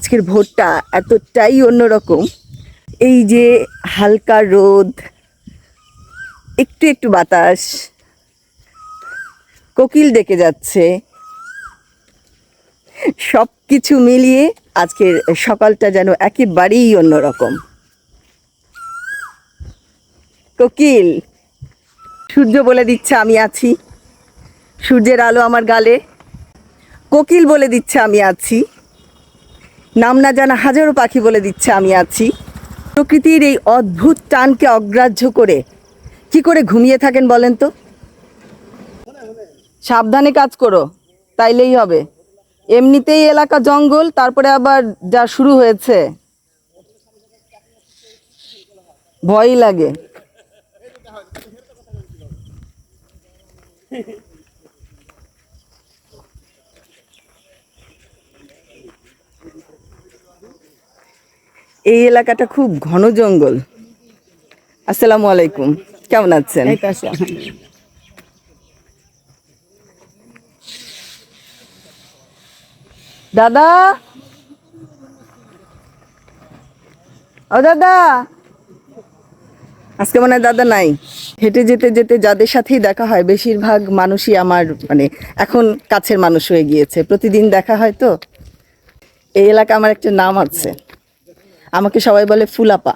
আজকের ভোরটা এতটাই অন্যরকম। এই যে হালকা রোদ, একটু একটু বাতাস, কোকিল ডেকে যাচ্ছে। সব কিছু মিলিয়ে আজকের সকালটা যেন একেবারেই অন্যরকম। কোকিল, সূর্য বলে দিচ্ছে আমি আছি। সূর্যের আলো আমার গালে। কোকিল বলে দিচ্ছে আমি আছি। নাম না জানা হাজারো পাখি বলে দিচ্ছে, আমি আছি। প্রকৃতির এই অদ্ভুত টানকে অগ্রাহ্য করে কি করে ঘুমিয়ে থাকেন বলেন তো? সাবধানে কাজ করো, তাইলেই হবে। এমনিতেই এলাকা জঙ্গল, তারপরে আবার যা শুরু হয়েছে। ভয়ই লাগে। এই এলাকাটা খুব ঘন জঙ্গল। আসসালামু আলাইকুম। কেমন আছেন। দাদা? ও দাদা? আজকে মনে হয় দাদা নাই। হেঁটে যেতে যেতে যাদের সাথেই দেখা হয় বেশিরভাগ মানুষই আমার মানে এখন কাছের মানুষ হয়ে গিয়েছে। প্রতিদিন দেখা হয় তো। এই এলাকা আমার একটা নাম আছে। আমাকে সবাই বলে ফুলাপা।